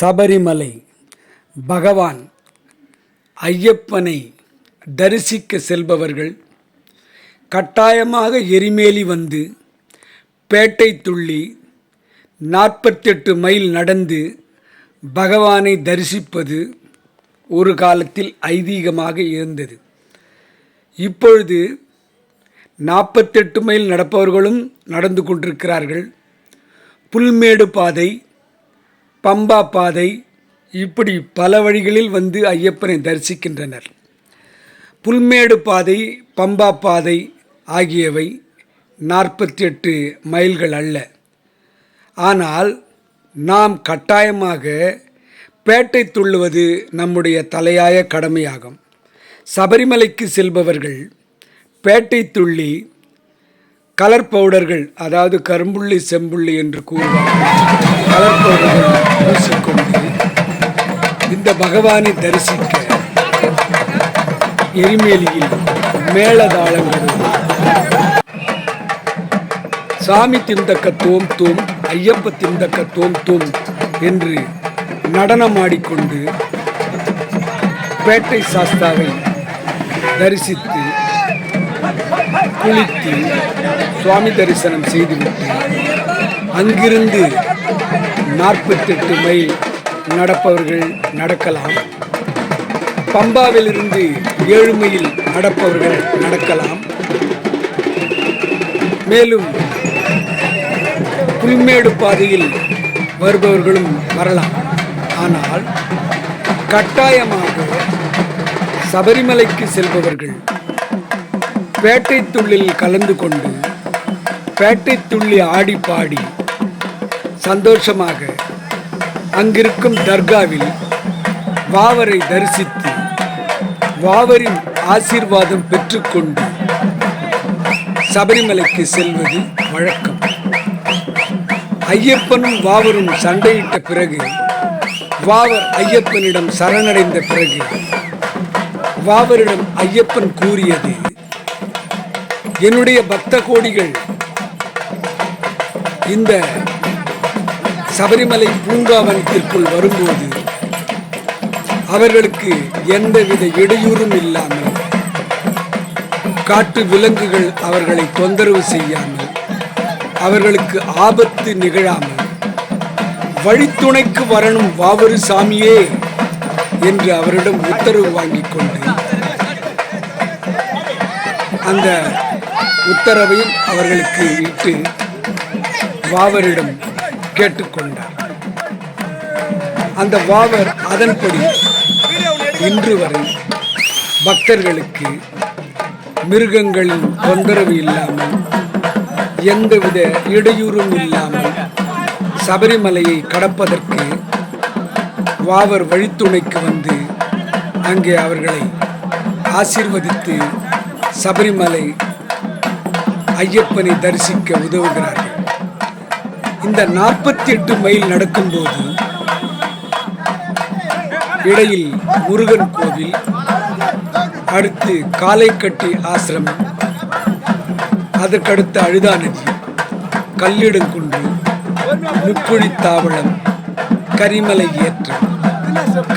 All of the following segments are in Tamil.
சபரிமலை பகவான் ஐயப்பனை தரிசிக்க செல்பவர்கள் கட்டாயமாக எரிமேலி வந்து பேட்டை துள்ளி நாற்பத்தெட்டு மைல் நடந்து பகவானை தரிசிப்பது ஒரு காலத்தில் ஐதீகமாக இருந்தது. இப்பொழுது நாற்பத்தெட்டு மைல் நடப்பவர்களும் நடந்து கொண்டிருக்கிறார்கள். புல்மேடு பாதை பம்பா பாதை இப்படி பல வழிகளில் வந்து ஐயப்பனை தரிசிக்கின்றனர். புல்மேடு பாதை பம்பா பாதை ஆகியவை நாற்பத்தி எட்டு மைல்கள் அல்ல. ஆனால் நாம் கட்டாயமாக பேட்டை துள்ளுவது நம்முடைய தலையாய கடமையாகும். சபரிமலைக்கு செல்பவர்கள் பேட்டை துள்ளி கலர் பவுடர்கள் அதாவது கரும்புள்ளி செம்புள்ளி என்று கூறுவார்கள். கலர் பவுடர்கள் பூசிக்கொண்டு இந்த பகவானை தரிசிக்க எரிமேலியில் மேளதாளங்களும் சாமி திந்தக்க தோம் தோம் ஐயப்ப திந்தக்க தோம் தோம் என்று நடனமாடிக்கொண்டு பேட்டை சாஸ்தாவை தரிசித்து குளித்து சுவாமி தரிசனம் செய்துவிட்டு அங்கிருந்து நாற்பத்தெட்டு மைல் நடப்பவர்கள் நடக்கலாம். பம்பாவிலிருந்து ஏழு மைல் நடப்பவர்கள் நடக்கலாம். மேலும் புல்மேடு பாதையில் வருபவர்களும் வரலாம். ஆனால் கட்டாயமாக சபரிமலைக்கு செல்பவர்கள் பேட்டை துள்ளில் கலந்து கொண்டு பேட்டை துள்ளி ஆடி பாடி சந்தோஷமாக அங்கிருக்கும் தர்காவில் வாவரை தரிசித்து வாவரின் ஆசீர்வாதம் பெற்றுக்கொண்டு சபரிமலைக்கு செல்வது வழக்கம். ஐயப்பனும் வாவரும் சண்டையிட்ட பிறகு வாவர் ஐயப்பனிடம் சரணடைந்த பிறகு வாவரிடம் ஐயப்பன் கூறியது என்னுடைய பக்த கோடிகள். இந்த சபரிமலை பூங்காவனத்திற்குள் வரும்போது அவர்களுக்கு எந்தவித இடையூறும் இல்லாமல் காட்டு விலங்குகள் அவர்களை தொந்தரவு செய்யாமல் அவர்களுக்கு ஆபத்து நிகழாமல் வழித்துணைக்கு வரணும் வாவரு சாமியே என்று அவரிடம் உத்தரவு வாங்கிக் கொண்டு அந்த உத்தரவையும் அவர்களுக்கு இட்டு வாவரிடம் கேட்டுக்கொண்டார். அந்த வாவர் அதன்படி இன்று வரை பக்தர்களுக்கு மிருகங்களின் தொந்தரவு இல்லாமல் எந்தவித இடையூறும் இல்லாமல் சபரிமலையை கடப்பதற்கு வாவர் வழித்துணைக்கு வந்து அங்கே அவர்களை ஆசீர்வதித்து சபரிமலை ஐயப்பனை தரிசிக்க உதவுகிறார்கள். இந்த நாற்பத்தி எட்டு மைல் நடக்கும்போது இடையில் முருகன் கோவில் அடுத்து காலைக்கட்டி ஆசிரமம் அதற்கடுத்து அழுதா நதி கல்லிடங்குன்று முக்குழி தாவளம் கரிமலை ஏற்றம்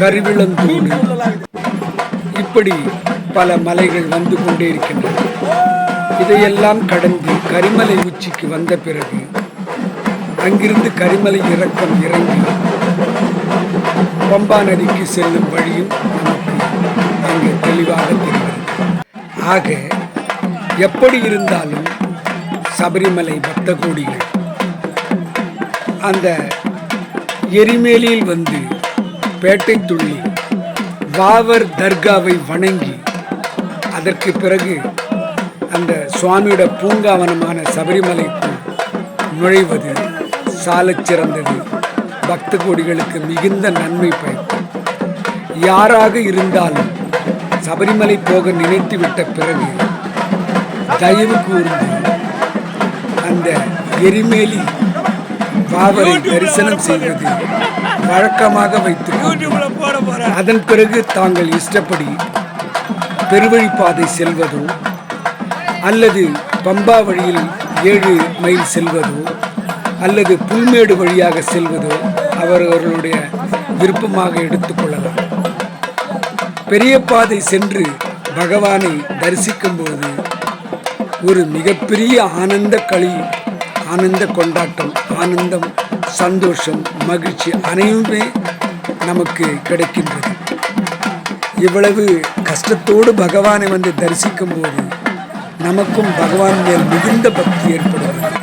கருவிளந்தூடு இப்படி பல மலைகள் வந்து கொண்டே இருக்கின்றன. இதையெல்லாம் கடந்து கரிமலை உச்சிக்கு வந்த பிறகு அங்கிருந்து கரிமலை இறக்கம் இறங்கி பம்பா நதிக்கு செல்லும் வழியும் நமக்கு அங்கே தெளிவாக தெரிகிறது. ஆக எப்படி இருந்தாலும் சபரிமலை பக்த கோடிகள் அந்த எரிமேலியில் வந்து பேட்டை துள்ளி வாவர் தர்காவை வணங்கி அதற்கு பிறகு அந்த சுவாமியோட பூங்காவனமான சபரிமலைக்கு நுழைவது சாலச் சிறந்தது. பக்த கோடிகளுக்கு மிகுந்த நன்மை பயக்கும். யாராக இருந்தாலும் சபரிமலை போக நினைத்துவிட்ட பிறகு தயவு கூர்ந்து அந்த எரிமேலி பாவரை தரிசனம் செய்வது வழக்கமாக வைத்து அதன் பிறகு தாங்கள் இஷ்டப்படி பெருவழிப்பாதை செல்வதும் அல்லது பம்பா வழியில் ஏழு மைல் செல்வதோ அல்லது புல்மேடு வழியாக செல்வதோ அவரவர்களுடைய விருப்பமாக எடுத்துக்கொள்ளலாம் பெரிய பாதை சென்று பகவானை தரிசிக்கும்போது ஒரு மிகப்பெரிய ஆனந்த களி ஆனந்த கொண்டாட்டம் ஆனந்தம் சந்தோஷம் மகிழ்ச்சி அனைவுமே நமக்கு கிடைக்கின்றது. இவ்வளவு கஷ்டத்தோடு பகவானை வந்து தரிசிக்கும் போது நமக்கும் பகவான் மேல் மிகுந்த பக்தி ஏற்படுகிறது.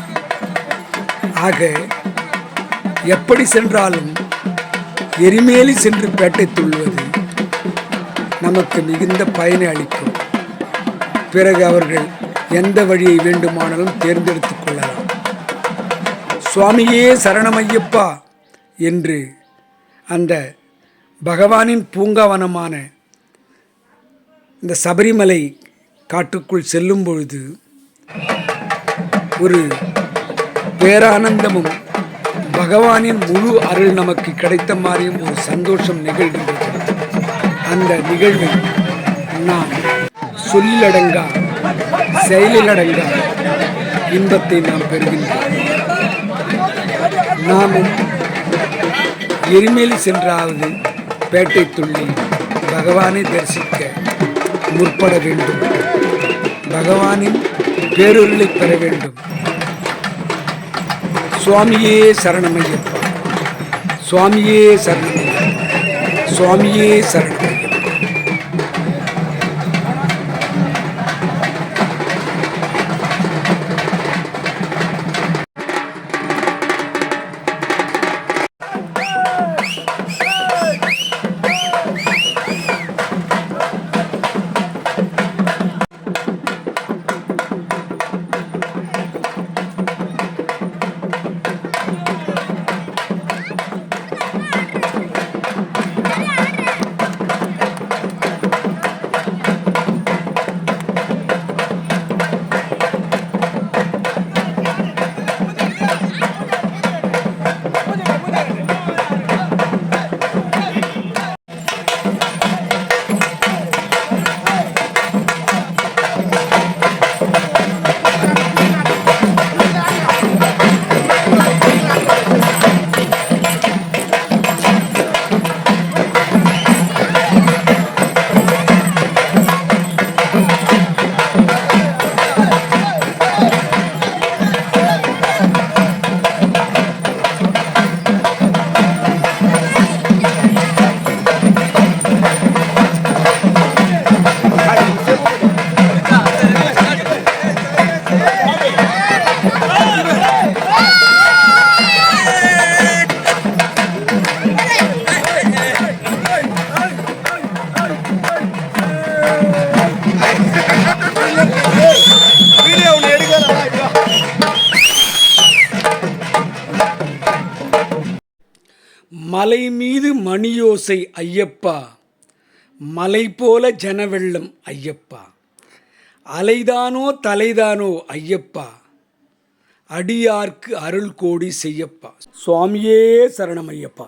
ஆக எப்படி சென்றாலும் எரிமேலி சென்று பேட்டை துள்ளுவது நமக்கு மிகுந்த பயனை அளிக்கும். பிறகு அவர்கள் எந்த வழியை வேண்டுமானாலும் தேர்ந்தெடுத்துக் கொள்ளலாம். சுவாமியே சரணமையப்பா என்று அந்த பகவானின் பூங்காவனமான இந்த சபரிமலை காட்டுக்குள் செல்லும் பொழுது ஒரு பேரானந்தமும் பகவானின் முழு அருள் நமக்கு கிடைத்த மாதிரியும் ஒரு சந்தோஷம் நிகழ்கின்றது. அந்த நிகழ்வை நாம் சொல்லடங்கா செயலிலடங்கா இன்பத்தை நாம் பெறுகின்றோம். நாமும் எரிமேலி சென்றாவது பேட்டை துள்ளி பகவானை தரிசிக்க முற்பட வேண்டும். பகவானின் பேருளை பெற வேண்டும். சுவாமியே சரணமையப்பா சுவாமியே சரணமையப்பா சுவாமியே சரணம் மலை மீது மணியோசை ஐயப்பா. மலை போல ஜனவெள்ளம் ஐயப்பா. அலைதானோ தலைதானோ ஐயப்பா. அடியார்க்கு அருள் கோடி செய்யப்பா. சுவாமியே சரணம் ஐயப்பா.